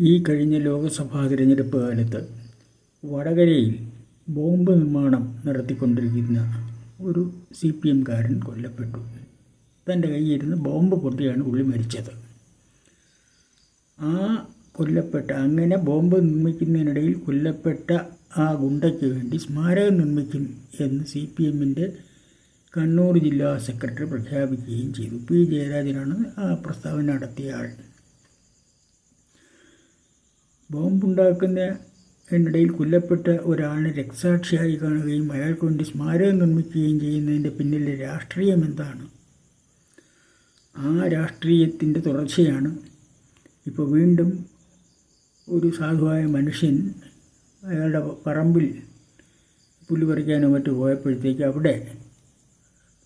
ഈ കഴിഞ്ഞ ലോക്സഭാ തിരഞ്ഞെടുപ്പ് കാലത്ത് വടകരയിൽ ബോംബ് നിർമ്മാണം നടത്തിക്കൊണ്ടിരിക്കുന്ന ഒരു സി പി എംകാരൻ കൊല്ലപ്പെട്ടു. തന്റെ കയ്യിരുന്ന് ബോംബ് പൊട്ടിയാണ് പുള്ളി മരിച്ചത്. ആ കൊല്ലപ്പെട്ട അങ്ങനെ ബോംബ് നിർമ്മിക്കുന്നതിനിടയിൽ കൊല്ലപ്പെട്ട ആ ഗുണ്ടയ്ക്ക് വേണ്ടി സ്മാരകം നിർമ്മിക്കും എന്ന് സി പി എമ്മിന്റെ കണ്ണൂർ ജില്ലാ സെക്രട്ടറി പ്രഖ്യാപിക്കുകയും ചെയ്തു. പി ജയരാജനാണ് ആ പ്രസ്താവന നടത്തിയ ആൾ. ബോംബുണ്ടാക്കുന്ന ഇതിനിടയിൽ കൊല്ലപ്പെട്ട ഒരാളിനെ രക്തസാക്ഷിയായി കാണുകയും അയാൾക്ക് വേണ്ടി സ്മാരകം നിർമ്മിക്കുകയും ചെയ്യുന്നതിന്റെ പിന്നിലെ രാഷ്ട്രീയം എന്താണ്? ആ രാഷ്ട്രീയത്തിന്റെ തുടർച്ചയാണ്. ഇപ്പോൾ വീണ്ടും ഒരു സാധുവായ മനുഷ്യൻ അയാളുടെ പറമ്പിൽ പുല്ല് പറിക്കാനോ മറ്റോ പോയപ്പോഴത്തേക്ക് അവിടെ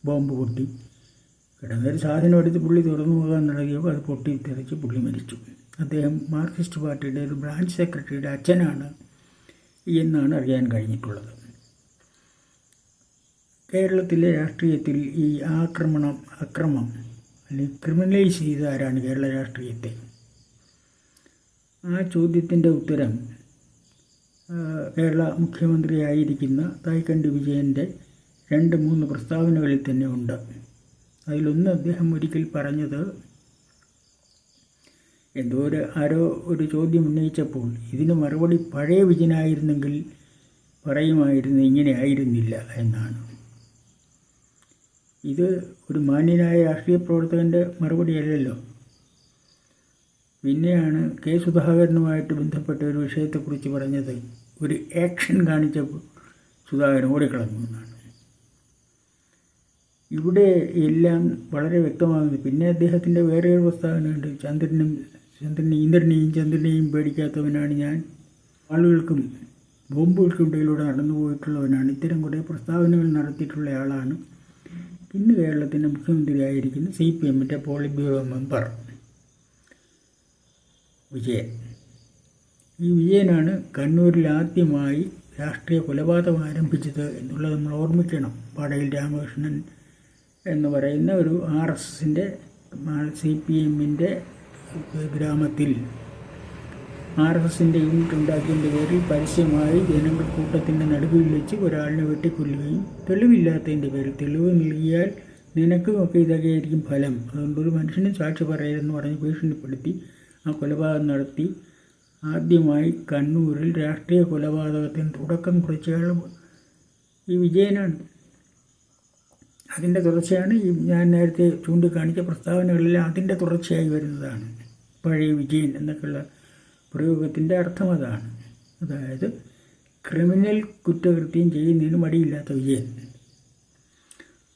ബോംബ് പൊട്ടി. കിടന്നൊരു സാധനം എടുത്ത് പുള്ളി തുറന്നു പോകാൻ നടക്കിയപ്പോൾ അത് പൊട്ടി തെറിച്ച് പുള്ളി മരിച്ചു. അദ്ദേഹം മാർക്സിസ്റ്റ് പാർട്ടിയുടെ ഒരു ബ്രാഞ്ച് സെക്രട്ടറിയുടെ അച്ഛനാണ് എന്നാണ് അറിയാൻ കഴിഞ്ഞിട്ടുള്ളത്. കേരളത്തിലെ രാഷ്ട്രീയത്തിൽ ഈ ആക്രമണം അക്രമം അല്ലെങ്കിൽ ക്രിമിനലൈസ് ചെയ്ത ആരാണ് കേരള രാഷ്ട്രീയത്തെ? ആ ചോദ്യത്തിന്റെ ഉത്തരം കേരള മുഖ്യമന്ത്രിയായിരിക്കുന്ന തായ്ക്കണ്ടി വിജയന്റെ രണ്ട് മൂന്ന് പ്രസ്താവനകളിൽ തന്നെ ഉണ്ട്. അതിലൊന്ന് അദ്ദേഹം ഒരിക്കൽ പറഞ്ഞത് എന്തോ ഒരു ആരോ ഒരു ചോദ്യം ഉന്നയിച്ചപ്പോൾ ഇതിന് മറുപടി പഴയ വിജയനായിരുന്നെങ്കിൽ പറയുമായിരുന്നു ഇങ്ങനെ ആയിരുന്നില്ല എന്നാണ്. ഇത് ഒരു മാന്യനായ രാഷ്ട്രീയ പ്രവർത്തകന്റെ മറുപടിയല്ലല്ലോ. പിന്നെയാണ് കെ സുധാകരനുമായിട്ട് ബന്ധപ്പെട്ട ഒരു വിഷയത്തെക്കുറിച്ച് പറഞ്ഞത്. ഒരു ആക്ഷൻ കാണിച്ചപ്പോൾ സുധാകരൻ ഓടിക്കളഞ്ഞു എന്നാണ്. ഇവിടെ എല്ലാം വളരെ വ്യക്തമാകുന്നു. പിന്നെ അദ്ദേഹത്തിന്റെ വേറെ ഒരു പ്രസ്താവനയുണ്ട് ചന്ദ്രനും ചന്ദ്രനെ ഇന്ദ്രനെയും ചന്ദ്രനെയും പേടിക്കാത്തവനാണ് ഞാൻ. ആളുകൾക്കും ബോംബുകൾക്കും ഇടയിലൂടെ നടന്നു പോയിട്ടുള്ളവനാണ്. ഇത്തരം കുറേ പ്രസ്താവനകൾ നടത്തിയിട്ടുള്ള ആളാണ്. ഇന്ന് കേരളത്തിന്റെ മുഖ്യമന്ത്രിയായിരിക്കുന്ന സി പി എമ്മിന്റെ പോളിറ്റ് ബ്യൂറോ മെമ്പർ വിജയൻ. ഈ വിജയനാണ് കണ്ണൂരിൽ ആദ്യമായി രാഷ്ട്രീയ കൊലപാതകം ആരംഭിച്ചത് എന്നുള്ളത് നമ്മൾ ഓർമ്മിക്കണം. പാടയിൽ രാമകൃഷ്ണൻ എന്ന് പറയുന്ന ഒരു ആർ എസ് എസിന്റെ സി പി എമ്മിന്റെ ഗ്രാമത്തിൽ ആർ എസ് എസിന്റെ യൂണിറ്റ് ഉണ്ടാക്കിയതിന്റെ പേരിൽ പരസ്യമായി ജനങ്ങൾ കൂട്ടത്തിന്റെ നടുവിൽ വെച്ച് ഒരാളിനെ വെട്ടിക്കൊല്ലുകയും തെളിവില്ലാത്തതിന്റെ പേരിൽ തെളിവ് നൽകിയാൽ നിനക്കുമൊക്കെ ഇതൊക്കെയായിരിക്കും ഫലം. അതുകൊണ്ട് ഒരു മനുഷ്യനും സാക്ഷി പറയരുതെന്ന് പറഞ്ഞ് ഭീഷണിപ്പെടുത്തി ആ കൊലപാതകം നടത്തി. ആദ്യമായി കണ്ണൂരിൽ രാഷ്ട്രീയ കൊലപാതകത്തിന് തുടക്കം കുറിച്ചയാൾ ഈ വിജയനാണ്. അതിന്റെ തുടർച്ചയാണ് ഈ ഞാൻ നേരത്തെ ചൂണ്ടിക്കാണിച്ച പ്രസ്താവനകളെല്ലാം അതിന്റെ തുടർച്ചയായി വരുന്നതാണ്. പഴയ വിജയൻ എന്നൊക്കെയുള്ള പ്രയോഗത്തിന്റെ അർത്ഥം അതാണ്. അതായത് ക്രിമിനൽ കുറ്റകൃത്യം ചെയ്യുന്നതിന് മടിയില്ലാത്ത വിജയൻ.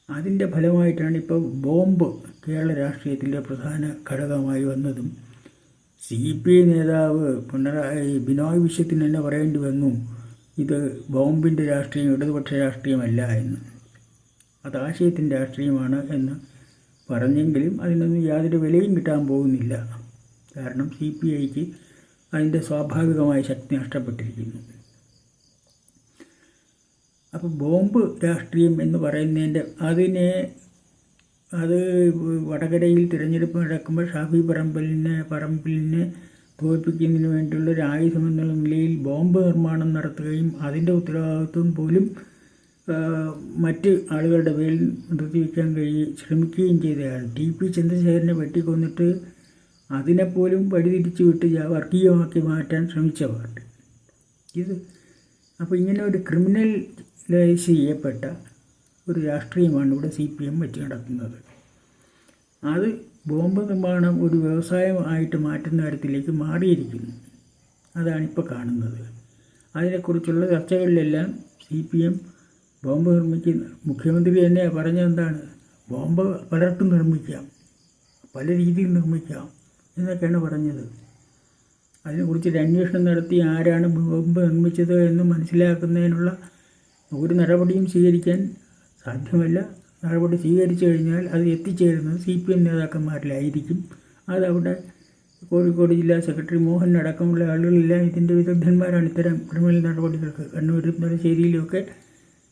അതിന്റെ ഫലമായിട്ടാണ് ഇപ്പോൾ ബോംബ് കേരള രാഷ്ട്രീയത്തിന്റെ പ്രധാന ഘടകമായി വന്നതും സി പി ഐ നേതാവ് പിണറായി ബിനോയ് വിശ്വത്തിന് തന്നെ പറയേണ്ടി വന്നു ഇത് ബോംബിന്റെ രാഷ്ട്രീയം ഇടതുപക്ഷ രാഷ്ട്രീയമല്ല എന്ന്. അത് ആശയത്തിന്റെ രാഷ്ട്രീയമാണ് എന്ന് പറഞ്ഞെങ്കിലും അതിനൊന്നും യാതൊരു വിലയും കിട്ടാൻ പോകുന്നില്ല. കാരണം സി പി ഐക്ക് അതിന്റെ സ്വാഭാവികമായ ശക്തി നഷ്ടപ്പെട്ടിരിക്കുന്നു. അപ്പോൾ ബോംബ് രാഷ്ട്രീയം എന്ന് പറയുന്നതിന്റെ അതിനെ അത് വടകരയിൽ തിരഞ്ഞെടുപ്പ് നടക്കുമ്പോൾ ഷാഫി പറമ്പലിനെ പറമ്പിലിനെ തോൽപ്പിക്കുന്നതിന് വേണ്ടിയുള്ള ഒരു ആയുധമെന്നുള്ള നിലയിൽ ബോംബ് നിർമ്മാണം നടത്തുകയും അതിന്റെ ഉത്തരവാദിത്വം പോലും മറ്റ് ആളുകളുടെ പേരിൽ നിർത്തിവെക്കാൻ കഴിയും ശ്രമിക്കുകയും ചെയ്തയാൾ. ടി. പി. ചന്ദ്രശേഖരനെ വെട്ടിക്കൊന്നിട്ട് അതിനെപ്പോലും വഴിതിരിച്ചു വിട്ട് വർഗീയമാക്കി മാറ്റാൻ ശ്രമിച്ച പാർട്ടി ഇത് അപ്പോൾ ഇങ്ങനെ ഒരു ക്രിമിനലൈസ് ചെയ്യപ്പെട്ട ഒരു രാഷ്ട്രീയമാണ് ഇവിടെ സി പി എം വെച്ച് നടക്കുന്നത്. അത് ബോംബ് നിർമ്മാണം ഒരു വ്യവസായം ആയിട്ട് മാറ്റുന്ന കാര്യത്തിലേക്ക് മാറിയിരിക്കുന്നു. അതാണ് ഇപ്പോൾ കാണുന്നത്. അതിനെക്കുറിച്ചുള്ള ചർച്ചകളിലെല്ലാം സി പി എം ബോംബ് നിർമ്മിക്കുന്ന മുഖ്യമന്ത്രി തന്നെ പറഞ്ഞെന്താണ് ബോംബ് പലർക്കും നിർമ്മിക്കാം. പല രീതിയിൽ നിർമ്മിക്കാം എന്നൊക്കെയാണ് പറഞ്ഞത്. അതിനെക്കുറിച്ചൊരു അന്വേഷണം നടത്തി ആരാണ് ബോംബ് നിർമ്മിച്ചത് എന്ന് മനസ്സിലാക്കുന്നതിനുള്ള ഒരു നടപടിയും സ്വീകരിക്കാൻ സാധ്യമല്ല. നടപടി സ്വീകരിച്ചു കഴിഞ്ഞാൽ അത് എത്തിച്ചേരുന്നത് സി പി എം നേതാക്കന്മാരിലായിരിക്കും. അതവിടെ കോഴിക്കോട് ജില്ലാ സെക്രട്ടറി മോഹൻ അടക്കമുള്ള ആളുകളെല്ലാം. ഇതിന്റെ വിദഗ്ധന്മാരാണ് ഇത്തരം ക്രിമിനൽ നടപടികൾക്ക് കണ്ണൂരും തലശ്ശേരിയിലുമൊക്കെ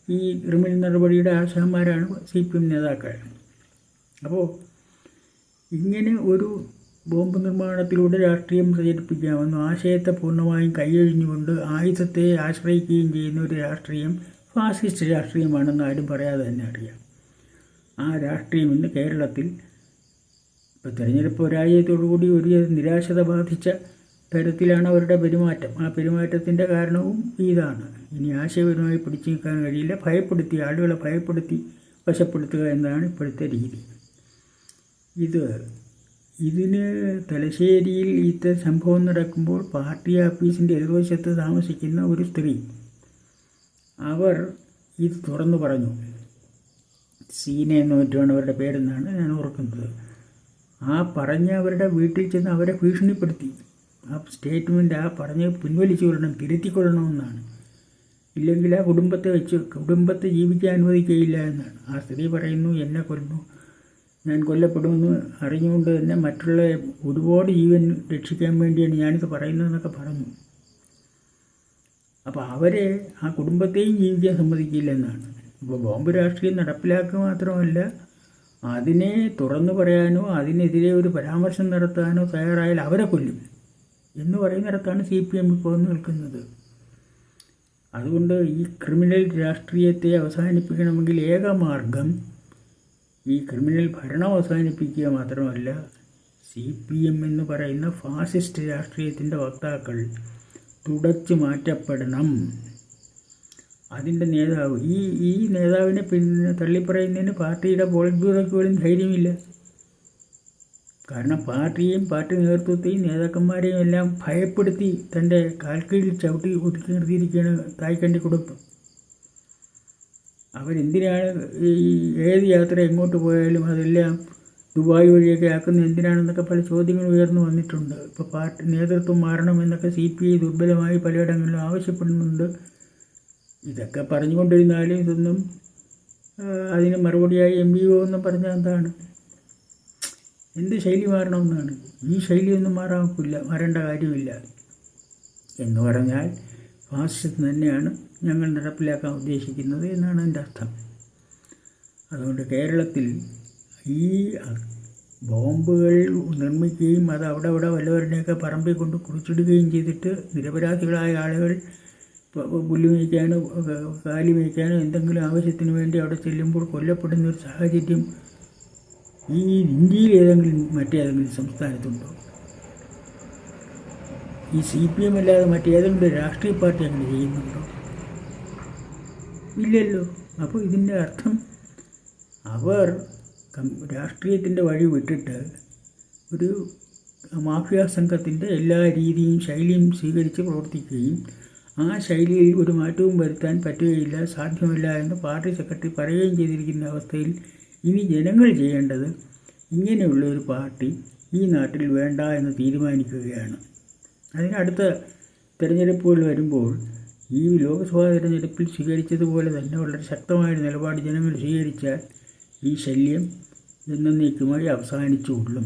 ഈ ക്രിമിനൽ നടപടിയുടെ ആശാന്മാരാണ് സി പി എം നേതാക്കൾ. അപ്പോൾ ഇങ്ങനെ ഒരു ബോംബ് നിർമ്മാണത്തിലൂടെ രാഷ്ട്രീയം പ്രചരിപ്പിക്കാമെന്നും ആശയത്തെ പൂർണമായും കൈയൊഴിഞ്ഞുകൊണ്ട് ആയുധത്തെ ആശ്രയിക്കുകയും ചെയ്യുന്ന ഒരു രാഷ്ട്രീയം ഫാസിസ്റ്റ് രാഷ്ട്രീയമാണെന്ന് ആരും പറയാതെ തന്നെ അറിയാം. ആ രാഷ്ട്രീയം ഇന്ന് കേരളത്തിൽ ഇപ്പോൾ തെരഞ്ഞെടുപ്പ് പരാജയത്തോടുകൂടി ഒരു നിരാശത ബാധിച്ച തരത്തിലാണ് അവരുടെ പെരുമാറ്റം. ആ പെരുമാറ്റത്തിന്റെ കാരണവും ഇതാണ്. ഇനി ആശയപരമായി പിടിച്ചു നിൽക്കാൻ കഴിയില്ല. ഭയപ്പെടുത്തി ആളുകളെ ഭയപ്പെടുത്തി വശപ്പെടുത്തുക എന്നതാണ് ഇപ്പോഴത്തെ രീതി. ഇത് ഇതിന് തലശ്ശേരിയിൽ ഇത്ത സംഭവം നടക്കുമ്പോൾ പാർട്ടി ഓഫീസിന്റെ എതിർവശത്ത് താമസിക്കുന്ന ഒരു സ്ത്രീ അവർ ഇത് തുറന്നു പറഞ്ഞു. സീന എന്ന് മറ്റുമാണ് അവരുടെ പേരെന്നാണ് ഞാൻ ഓർക്കുന്നത്. ആ പറഞ്ഞ അവരുടെ വീട്ടിൽ ചെന്ന് അവരെ ഭീഷണിപ്പെടുത്തി. ആ സ്റ്റേറ്റ്മെന്റ് ആ പറഞ്ഞ് പിൻവലിച്ചു കൊള്ളണം തിരുത്തിക്കൊള്ളണമെന്നാണ് ഇല്ലെങ്കിൽ ആ കുടുംബത്തെ വെച്ച് കുടുംബത്തെ ജീവിക്കാൻ അനുവദിക്കുകയില്ല എന്നാണ്. ആ സ്ത്രീ പറയുന്നു എന്നെ കൊല്ലുന്നു ഞാൻ കൊല്ലപ്പെടുമെന്ന് അറിഞ്ഞുകൊണ്ട് തന്നെ മറ്റുള്ള ഒരുപാട് ജീവൻ രക്ഷിക്കാൻ വേണ്ടിയാണ് ഞാനിത് പറയുന്നതെന്നൊക്കെ പറഞ്ഞു. അപ്പോൾ അവരെ ആ കുടുംബത്തെയും ജീവിക്കാൻ സമ്മതിക്കില്ല എന്നാണ്. ഇപ്പോൾ ബോംബ് രാഷ്ട്രീയം നടപ്പിലാക്കുക മാത്രമല്ല അതിനെ തുറന്നു പറയാനോ അതിനെതിരെ ഒരു പരാമർശം നടത്താനോ തയ്യാറായാൽ അവരെ കൊല്ലും. എന്ന് പറയുന്നിടത്താണ് സി പി എം ഇപ്പോൾ നിൽക്കുന്നത്. അതുകൊണ്ട് ഈ ക്രിമിനൽ രാഷ്ട്രീയത്തെ അവസാനിപ്പിക്കണമെങ്കിൽ ഏക മാർഗം ഈ ക്രിമിനൽ ഭരണം അവസാനിപ്പിക്കുക മാത്രമല്ല സി പി എം എന്ന് പറയുന്ന ഫാസിസ്റ്റ് രാഷ്ട്രീയത്തിന്റെ വക്താക്കൾ തുടച്ചു മാറ്റപ്പെടണം. അതിന്റെ നേതാവ് ഈ ഈ നേതാവിനെ പിന്നെ തള്ളിപ്പറയുന്നതിന് പാർട്ടിയുടെ പോളിറ്റ് ബ്യൂറോയ്ക്ക് പോലും ധൈര്യമില്ല. കാരണം പാർട്ടിയെയും പാർട്ടി നേതൃത്വത്തെയും നേതാക്കന്മാരെയും എല്ലാം ഭയപ്പെടുത്തി തന്റെ കാൽക്കീഴിൽ ചവിട്ടി ഒതുക്കി നിർത്തിയിരിക്കുകയാണ് തായ്ക്കണ്ടി കുടുംബം. അവരെന്തിനാണ് ഈ ഏത് യാത്ര എങ്ങോട്ട് പോയാലും അതെല്ലാം ദുബായ് വഴിയൊക്കെ ആക്കുന്ന എന്തിനാണെന്നൊക്കെ പല ചോദ്യങ്ങൾ ഉയർന്നു വന്നിട്ടുണ്ട്. ഇപ്പോൾ പാർട്ടി നേതൃത്വം മാറണമെന്നൊക്കെ സി പി ഐ ദുർബലമായി പലയിടങ്ങളിലും ആവശ്യപ്പെടുന്നുണ്ട്. ഇതൊക്കെ പറഞ്ഞുകൊണ്ടിരുന്നാലും ഇതൊന്നും അതിന് മറുപടിയായി എം പി ഒന്നും പറഞ്ഞാൽ എന്താണ്? എന്ത് ശൈലി മാറണമെന്നാണ്? ഈ ശൈലിയൊന്നും മാറാക്കില്ല മാറേണ്ട കാര്യമില്ല. എന്ന് പറഞ്ഞാൽ ഫാസിസം തന്നെയാണ് ഞങ്ങൾ നടപ്പിലാക്കാൻ ഉദ്ദേശിക്കുന്നത് എന്നാണ് എന്റെ അർത്ഥം. അതുകൊണ്ട് കേരളത്തിൽ ഈ ബോംബുകൾ നിർമ്മിക്കുകയും അത് അവിടെ അവിടെ വല്ലവരുടെയൊക്കെ പറമ്പിൽ കൊണ്ട് കുറിച്ചിടുകയും ചെയ്തിട്ട് നിരപരാധികളായ ആളുകൾ പുല്ല് മേയ്ക്കാനോ കാലി മേയ്ക്കാനോ എന്തെങ്കിലും ആവശ്യത്തിന് വേണ്ടി അവിടെ ചെല്ലുമ്പോൾ കൊല്ലപ്പെടുന്ന ഒരു സാഹചര്യം ഈ ഇന്ത്യയിൽ ഏതെങ്കിലും മറ്റേതെങ്കിലും സംസ്ഥാനത്തുണ്ടോ? ഈ സി പി എം അല്ലാതെ മറ്റേതെങ്കിലും രാഷ്ട്രീയ പാർട്ടി അങ്ങനെ ചെയ്യുന്നുണ്ടോ? ഇല്ലല്ലോ. അപ്പോൾ ഇതിന്റെ അർത്ഥം അവർ രാഷ്ട്രീയത്തിന്റെ വഴി വിട്ടിട്ട് ഒരു മാഫിയ സംഘത്തിന്റെ എല്ലാ രീതിയും ശൈലിയും സ്വീകരിച്ച് പ്രവർത്തിക്കുകയും ആ ശൈലിയിൽ ഒരു മാറ്റവും വരുത്താൻ പറ്റുകയില്ല സാധ്യമല്ല എന്ന് പാർട്ടി സെക്രട്ടറി പറയുകയും ചെയ്തിരിക്കുന്ന അവസ്ഥയിൽ ഇനി ജനങ്ങൾ ചെയ്യേണ്ടത് ഇങ്ങനെയുള്ള ഒരു പാർട്ടി ഈ നാട്ടിൽ വേണ്ട എന്ന് തീരുമാനിക്കുകയാണ്. അതിനടുത്ത തിരഞ്ഞെടുപ്പുകൾ വരുമ്പോൾ ഈ ലോക്സഭാ തിരഞ്ഞെടുപ്പിൽ സ്വീകരിച്ചതുപോലെ തന്നെ വളരെ ശക്തമായ നിലപാട് ജനങ്ങൾ സ്വീകരിച്ചാൽ ഈ ശല്യം എന്നേക്കുമായി അവസാനിച്ചുകൊള്ളും.